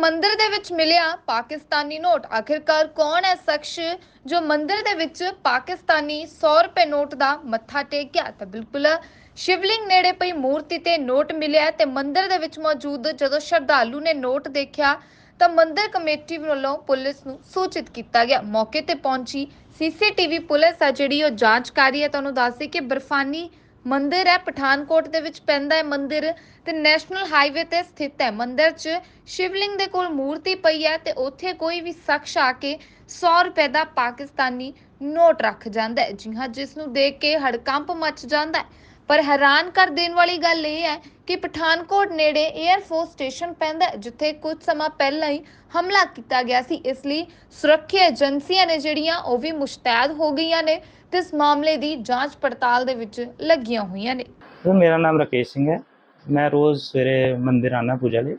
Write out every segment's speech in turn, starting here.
ਮੰਦਿਰ ਦੇ ਵਿੱਚ ਮਿਲਿਆ ਪਾਕਿਸਤਾਨੀ ਨੋਟ। ਆਖਿਰਕਾਰ ਕੌਣ ਹੈ ਸ਼ਖਸ ਜੋ ਮੰਦਿਰ ਦੇ ਵਿੱਚ ਪਾਕਿਸਤਾਨੀ 100 ਰੁਪਏ ਨੋਟ ਦਾ ਮੱਥਾ ਟੇਕਿਆ? ਤਾਂ ਬਿਲਕੁਲ ਸ਼ਿਵਲਿੰਗ ਨੇੜੇ ਪਈ ਮੂਰਤੀ ਤੇ ਨੋਟ ਮਿਲਿਆ ਤੇ ਮੰਦਿਰ ਦੇ ਵਿੱਚ ਮੌਜੂਦ ਜਦੋਂ ਸ਼ਰਧਾਲੂ ਨੇ ਨੋਟ ਦੇਖਿਆ, ਤਾਂ ਮੰਦਿਰ ਕਮੇਟੀ ਵੱਲੋਂ ਪੁਲਿਸ ਨੂੰ ਸੂਚਿਤ ਕੀਤਾ ਗਿਆ। ਮੌਕੇ ਤੇ ਪਹੁੰਚੀ ਸੀਸੀਟੀਵੀ ਪੁਲਿਸ ਆ ਜਿਹੜੀ ਉਹ ਜਾਂਚ ਕਰ ਰਹੀ ਹੈ। ਤੁਹਾਨੂੰ ਦੱਸ ਕਿ ਬਰਫਾਨੀ ਮੰਦਿਰ ਹੈ, ਪਠਾਨਕੋਟ ਦੇ ਵਿੱਚ ਪੈਂਦਾ ਹੈ ਮੰਦਿਰ ਤੇ ਨੈਸ਼ਨਲ ਹਾਈਵੇ ਤੇ ਸਥਿਤ ਹੈ। ਮੰਦਿਰ 'ਚ ਸ਼ਿਵਲਿੰਗ ਦੇ ਕੋਲ ਮੂਰਤੀ ਪਈ ਹੈ ਤੇ ਉੱਥੇ ਕੋਈ ਵੀ ਸ਼ਖਸ ਆ ਕੇ 100 ਰੁਪਏ ਦਾ ਪਾਕਿਸਤਾਨੀ ਨੋਟ ਰੱਖ ਜਾਂਦਾ ਹੈ। ਜੀ ਹਾਂ, ਜਿਸ ਨੂੰ ਦੇਖ ਕੇ ਹੜਕੰਪ ਮਚ ਜਾਂਦਾ ਹੈ। ਪਰ ਹੈਰਾਨ ਕਰ ਦੇਣ ਵਾਲੀ ਗੱਲ ਇਹ ਹੈ ਕਿ ਪਠਾਨਕੋਟ ਨੇੜੇ 에ਅਰ ਫੋਰਸ ਸਟੇਸ਼ਨ ਪੈਂਦਾ ਜਿੱਥੇ ਕੁਝ ਸਮਾਂ ਪਹਿਲਾਂ ਹੀ ਹਮਲਾ ਕੀਤਾ ਗਿਆ ਸੀ। ਇਸ ਲਈ ਸੁਰੱਖਿਆ ਏਜੰਸੀਆਂ ਨੇ ਜਿਹੜੀਆਂ ਉਹ ਵੀ ਮੁਸ਼ਤੈਦ ਹੋ ਗਈਆਂ ਨੇ ਤੇ ਇਸ ਮਾਮਲੇ ਦੀ ਜਾਂਚ ਪੜਤਾਲ ਦੇ ਵਿੱਚ ਲੱਗੀਆਂ ਹੋਈਆਂ ਨੇ। ਸਰ, ਮੇਰਾ ਨਾਮ ਰਾਕੇਸ਼ ਸਿੰਘ ਹੈ। ਮੈਂ ਰੋਜ਼ ਸਵੇਰੇ ਮੰਦਿਰ ਆਉਂਦਾ ਪੂਜਾ ਲਈ।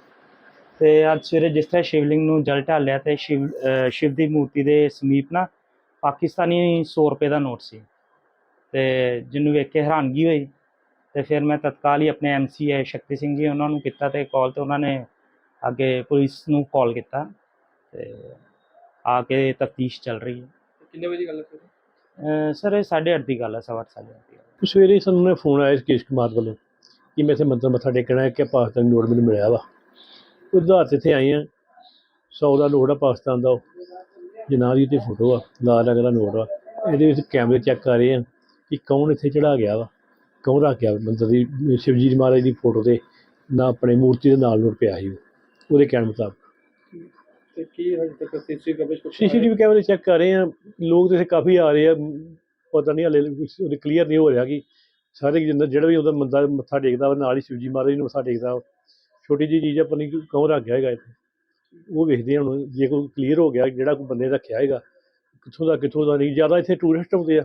ਤੇ ਅੱਜ ਸਵੇਰੇ ਜਿਸ ਤਰ੍ਹਾਂ ਸ਼ਿਵਲਿੰਗ ਨੂੰ ਜਲ ਢਾਲਿਆ ਤੇ ਸ਼ਿਵ, ਅਹ, ਸ਼ਿਵ ਦੀ ਮੂਰਤੀ ਦੇ ਸਮੀਪ ਨਾ ਪਾਕਿਸਤਾਨੀ 100 ਰੁਪਏ ਦਾ ਨੋਟ ਸੀ। ਤੇ ਜਿਹਨੂੰ ਵੇਖ ਕੇ ਹੈਰਾਨਗੀ ਹੋਈ ਤੇ ਫਿਰ ਮੈਂ ਤਤਕਾਲ ਹੀ ਆਪਣੇ ਐਮਸੀ ਹੈ ਸ਼ਕਤੀ ਸਿੰਘ ਜੀ ਉਹਨਾਂ ਨੂੰ ਕੀਤਾ ਤੇ ਕਾਲ ਤੇ ਉਹਨਾਂ ਨੇ ਅੱਗੇ ਪੁਲਿਸ ਨੂੰ ਕਾਲ ਕੀਤਾ ਤੇ ਆ ਕੇ ਤਫਤੀਸ਼ ਚੱਲ ਰਹੀ ਹੈ। ਕਿੰਨੇ ਵਜੇ ਗੱਲ ਹੈ ਸਰ? ਇਹ 8:30 ਦੀ ਗੱਲ ਹੈ ਸਵਾ ਅੱਠ, ਸਾਢੇ ਅੱਠ ਦੀ ਗੱਲ ਸਵੇਰੇ ਸਾਨੂੰ ਨੇ ਫੋਨ ਆਇਆ ਕੇਸ਼ ਕੁਮਾਰ ਵੱਲੋਂ ਕਿ ਮੈਂ ਇੱਥੇ ਮੰਦਰ ਮੱਥਾ ਟੇਕਣਾ ਹੈ ਕਿ ਪਾਕਿਸਤਾਨੀ ਨੋਟ ਮੈਨੂੰ ਮਿਲਿਆ ਵਾ। ਉਧਾਰ ਤੇ ਇੱਥੇ ਆਏ ਆ 100 ਦਾ ਨੋਟ ਆ ਪਾਕਿਸਤਾਨ ਦਾ ਉਹ। ਜਨਾਬ ਦੀ ਤੇ ਫੋਟੋ ਆ ਲਾਲ ਰੰਗ ਦਾ ਨੋਟ ਆ। ਇਹਦੇ ਵਿੱਚ ਕੈਮਰੇ ਚੈੱਕ ਕਰ ਰਹੇ ਆ ਕਿ ਕੌਣ ਇੱਥੇ ਚੜਾ ਗਿਆ ਵਾ। ਕੌਣ ਰੱਖ ਗਿਆ ਮੰਦਰ ਦੀ ਸ਼ਿਵਜੀ ਜੀ ਮਹਾਰਾਜ ਦੀ ਫੋਟੋ ਤੇ ਨਾ ਆਪਣੇ ਮੂਰਤੀ ਦੇ ਨਾਲ ਨੋਟ ਪਿਆ ਸੀ ਉਹ। ਉਹਦੇ ਕਹਿਣ ਮੁਤਾਬਕ ਤੇ ਕੀ ਹਜੇ ਤੱਕ ਸੀਸੀ ਕਵਰੇਜ ਕੁਛ ਸੀਸੀਟੀਵੀ ਕੈਮਰੇ ਚੈੱਕ ਕਰ ਰਹੇ ਆ ਲੋਕ ਤੇ ਇੱਥੇ ਕਾਫੀ ਆ ਰਹੇ ਆ ਪਤਾ ਨਹੀਂ ਹਲੇ ਉਹਦੇ ਕਲੀਅਰ ਨਹੀਂ ਹੋ ਰਿਹਾ ਕਿ ਸਾਰੇ ਜਿੰਨਾ ਜਿਹੜਾ ਵੀ ਉਹਦਾ ਬੰਦਾ ਮੱਥਾ ਟੇਕਦਾ ਵਾ ਨਾਲ ਹੀ ਸ਼ਿਵਜੀ ਮਹਾਰਾਜ ਨੂੰ ਮੱਥਾ ਟੇਕਦਾ ਵਾ। ਛੋਟੀ ਜਿਹੀ ਚੀਜ਼ ਆਪਾਂ ਨਹੀਂ ਕੌਣ ਰੱਖ ਗਿਆ ਹੈਗਾ ਇੱਥੇ ਉਹ ਵੇਖਦੇ ਆ ਹੁਣ ਜੇ ਕੋਈ ਕਲੀਅਰ ਹੋ ਗਿਆ ਜਿਹੜਾ ਕੋਈ ਬੰਦੇ ਰੱਖਿਆ ਹੈਗਾ ਕਿੱਥੋਂ ਦਾ ਕਿੱਥੋਂ ਦਾ ਨਹੀਂ ਜ਼ਿਆਦਾ ਇੱਥੇ ਟੂਰਿਸਟ ਆਉਂਦੇ ਆ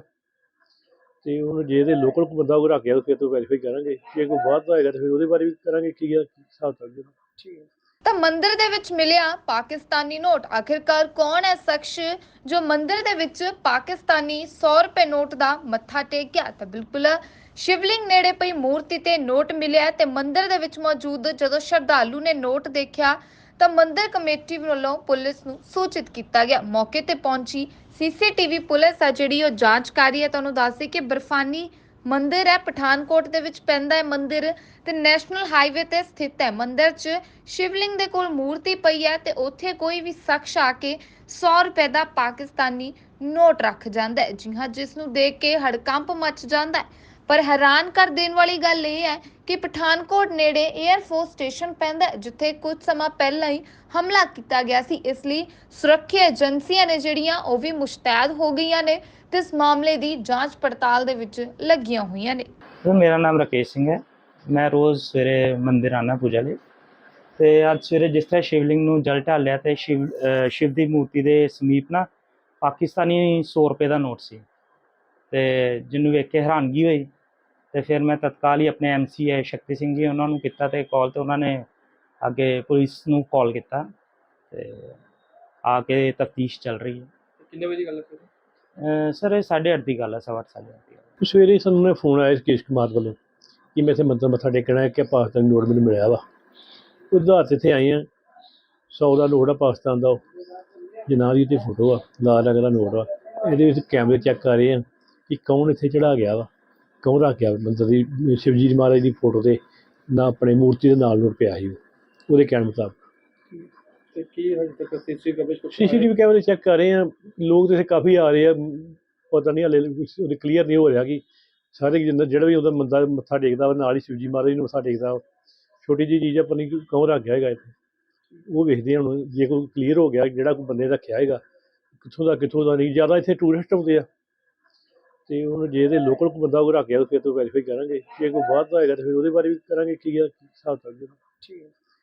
ਤੇ ਹੁਣ ਜੇ ਇਹਦੇ ਲੋਕਲ ਕੋਈ ਬੰਦਾ ਕੋਈ ਰੱਖ ਫਿਰ ਤੋਂ ਵੈਰੀਫਾਈ ਕਰਾਂਗੇ। ਜੇ ਕੋਈ ਬਾਹਰ ਦਾ ਹੈਗਾ ਤਾਂ ਫਿਰ ਉਹਦੇ ਬਾਰੇ ਵੀ ਕਰਾਂਗੇ ਕੀ ਆ ਹਿਸਾਬ ਚੱਲ ਠੀਕ ਹੈ। ਤਾਂ ਮੰਦਿਰ ਦੇ ਵਿੱਚ ਮਿਲਿਆ ਪਾਕਿਸਤਾਨੀ ਨੋਟ। ਆਖਿਰਕਾਰ ਕੌਣ ਹੈ ਸ਼ਖਸ ਜੋ ਮੰਦਿਰ ਦੇ ਵਿੱਚ ਪਾਕਿਸਤਾਨੀ 100 ਰੁਪਏ ਨੋਟ ਦਾ ਮੱਥਾ ਟੇਕਿਆ ਤਾਂ ਬਿਲਕੁਲ ਸ਼ਿਵਲਿੰਗ ਨੇੜੇ ਪਈ ਮੂਰਤੀ ਤੇ ਨੋਟ ਮਿਲਿਆ ਤੇ ਮੰਦਿਰ ਦੇ ਵਿੱਚ ਮੌਜੂਦ ਜਦੋਂ ਸ਼ਰਧਾਲੂ ਨੇ ਨੋਟ ਦੇਖਿਆ ਤਾਂ ਮੰਦਿਰ ਕਮੇਟੀ ਵੱਲੋਂ ਪੁਲਿਸ ਨੂੰ ਸੂਚਿਤ ਕੀਤਾ ਗਿਆ। ਮੌਕੇ ਤੇ ਪਹੁੰਚੀ ਸੀਸੀਟੀਵੀ ਪੁਲਿਸ ਆ ਜਿਹੜੀ ਉਹ ਜਾਂਚ ਕਰ ਰਹੀ ਹੈ। ਤੁਹਾਨੂੰ ਦੱਸ ਕਿ ਬਰਫਾਨੀ ਮੰਦਿਰ ਹੈ। ਪਠਾਨਕੋਟ ਦੇ ਵਿੱਚ ਪੈਂਦਾ ਹੈ ਮੰਦਿਰ ਤੇ ਨੈਸ਼ਨਲ ਹਾਈਵੇ ਤੇ ਸਥਿਤ ਹੈ। ਮੰਦਿਰ 'ਚ ਸ਼ਿਵਲਿੰਗ ਦੇ ਕੋਲ ਮੂਰਤੀ ਪਈ ਹੈ ਤੇ ਉੱਥੇ ਕੋਈ ਵੀ ਸ਼ਖਸ ਆ ਕੇ 100 ਰੁਪਏ ਦਾ ਪਾਕਿਸਤਾਨੀ ਨੋਟ ਰੱਖ ਜਾਂਦਾ ਹੈ। ਜੀ ਹਾਂ, ਜਿਸ ਨੂੰ ਦੇਖ ਕੇ ਹੜਕੰਪ ਮਚ ਜਾਂਦਾ ਹੈ। ਪਰ ਹੈਰਾਨ ਕਰ ਦੇਣ ਵਾਲੀ ਗੱਲ ਇਹ ਹੈ ਕਿ ਪਠਾਨਕੋਟ ਨੇੜੇ 에ਅਰ ਫੋਰਸ ਸਟੇਸ਼ਨ ਪੈਂਦਾ ਜਿੱਥੇ ਕੁਝ ਸਮਾਂ ਪਹਿਲਾਂ ਹੀ ਹਮਲਾ ਕੀਤਾ ਗਿਆ ਸੀ। ਇਸ ਲਈ ਸੁਰੱਖਿਆ ਏਜੰਸੀਆਂ ਨੇ ਜਿਹੜੀਆਂ ਉਹ ਵੀ ਮੁਸ਼ਤੈਦ ਹੋ ਗਈਆਂ ਨੇ ਤੇ ਇਸ ਮਾਮਲੇ ਦੀ ਜਾਂਚ ਪੜਤਾਲ ਦੇ ਵਿੱਚ ਲੱਗੀਆਂ ਹੋਈਆਂ ਨੇ। ਸਰ, ਮੇਰਾ ਨਾਮ ਰਾਕੇਸ਼ ਸਿੰਘ ਹੈ। ਮੈਂ ਰੋਜ਼ ਸਵੇਰੇ ਮੰਦਿਰ ਆਉਂਦਾ ਪੂਜਾ ਲਈ। ਤੇ ਅੱਜ ਸਵੇਰੇ ਜਿਸ ਤਰ੍ਹਾਂ ਸ਼ਿਵਲਿੰਗ ਨੂੰ ਜਲ ਢਾਲਿਆ ਤੇ ਸ਼ਿਵ ਸ਼ਿਵ ਦੀ ਮੂਰਤੀ ਦੇ ਸਮੀਪ ਨਾ ਪਾਕਿਸਤਾਨੀ 100 ਰੁਪਏ ਦਾ ਨੋਟ ਸੀ। ਤੇ ਜਿਹਨੂੰ ਵੇਖ ਕੇ ਹੈਰਾਨਗੀ ਹੋਈ ਤੇ ਫਿਰ ਮੈਂ ਤਤਕਾਲ ਹੀ ਆਪਣੇ ਐਮਸੀ ਹੈ ਸ਼ਕਤੀ ਸਿੰਘ ਜੀ ਉਹਨਾਂ ਨੂੰ ਕੀਤਾ ਤੇ ਕਾਲ ਤੇ ਉਹਨਾਂ ਨੇ ਅੱਗੇ ਪੁਲਿਸ ਨੂੰ ਕਾਲ ਕੀਤਾ ਤੇ ਆ ਕੇ ਤਫਤੀਸ਼ ਚੱਲ ਰਹੀ ਹੈ। ਕਿੰਨੇ ਵਜੇ ਗੱਲ ਹੈ ਸਰ? ਇਹ 8:30 ਦੀ ਗੱਲ ਹੈ ਸਵਾ ਅੱਠ, ਸਾਢੇ ਅੱਠ ਦੀ ਗੱਲ ਸਵੇਰੇ ਸਾਨੂੰ ਨੇ ਫੋਨ ਆਇਆ ਕੇਸ਼ ਕੁਮਾਰ ਵੱਲੋਂ ਕਿ ਮੈਂ ਇੱਥੇ ਮੰਦਰ ਮੱਥਾ ਟੇਕਣਾ ਹੈ ਕਿ ਪਾਕਿਸਤਾਨੀ ਨੋਟ ਮੈਨੂੰ ਮਿਲਿਆ ਵਾ। ਉਧਾਰ ਤੇ ਇੱਥੇ ਆਏ ਆ 100 ਦਾ ਨੋਟ ਆ ਪਾਕਿਸਤਾਨ ਦਾ ਉਹ। ਜਨਾਬ ਦੀ ਤੇ ਫੋਟੋ ਆ ਲਾਲ ਰੰਗ ਦਾ ਨੋਟ ਆ। ਇਹਦੇ ਵਿੱਚ ਕੈਮਰੇ ਚੈੱਕ ਕਰ ਰਹੇ ਆ ਕਿ ਕੌਣ ਇੱਥੇ ਚੜਾ ਗਿਆ ਵਾ। ਕੌਣ ਰੱਖ ਗਿਆ ਮੰਦਰ ਦੀ ਸ਼ਿਵਜੀ ਜੀ ਮਹਾਰਾਜ ਦੀ ਫੋਟੋ ਤੇ ਨਾ ਆਪਣੇ ਮੂਰਤੀ ਦੇ ਨਾਲ ਨੋਟ ਪਿਆ ਸੀ ਉਹ। ਉਹਦੇ ਕਹਿਣ ਮੁਤਾਬਕ ਤੇ ਕੀ ਹਜੇ ਤੱਕ ਸੀਸੀ ਕਵਰੇਜ ਕੁਛ ਸੀਸੀਟੀਵੀ ਕੈਮਰੇ ਚੈੱਕ ਕਰ ਰਹੇ ਆ ਲੋਕ ਤੇ ਇੱਥੇ ਕਾਫੀ ਆ ਰਹੇ ਆ ਪਤਾ ਨਹੀਂ ਹਲੇ ਉਹਦੇ ਕਲੀਅਰ ਨਹੀਂ ਹੋ ਰਿਹਾ ਕਿ ਸਾਰੇ ਜਿੰਨਾ ਜਿਹੜਾ ਵੀ ਉਹਦਾ ਬੰਦਾ ਮੱਥਾ ਟੇਕਦਾ ਵਾ ਨਾਲ ਹੀ ਸ਼ਿਵਜੀ ਮਹਾਰਾਜ ਨੂੰ ਮੱਥਾ ਟੇਕਦਾ ਵਾ। ਛੋਟੀ ਜਿਹੀ ਚੀਜ਼ ਆਪਾਂ ਨਹੀਂ ਕੌਣ ਰੱਖ ਗਿਆ ਹੈਗਾ ਇੱਥੇ ਉਹ ਵੇਖਦੇ ਆ ਹੁਣ ਜੇ ਕੋਈ ਕਲੀਅਰ ਹੋ ਗਿਆ ਜਿਹੜਾ ਕੋਈ ਬੰਦੇ ਰੱਖਿਆ ਹੈਗਾ ਕਿੱਥੋਂ ਦਾ ਕਿੱਥੋਂ ਦਾ ਨਹੀਂ ਜ਼ਿਆਦਾ ਇੱਥੇ ਟੂਰਿਸਟ ਆਉਂਦੇ ਆ ਤੇ ਉਹਨੂੰ ਜੇ ਇਹਦੇ ਲੋਕਲ ਕੋਈ ਬੰਦਾ ਉਹ ਰੱਖ ਗਿਆ ਫਿਰ ਤੋਂ ਵੈਰੀਫਾਈ ਕਰਾਂਗੇ। ਜੇ ਕੋਈ ਬਾਹਰ ਦਾ ਹੈਗਾ ਤਾਂ ਫਿਰ ਉਹਦੇ ਬਾਰੇ ਵੀ ਕਰਾਂਗੇ, ਕੀ ਆ ਹਿਸਾਬ ਚੱਲ ਠੀਕ। ਹੈ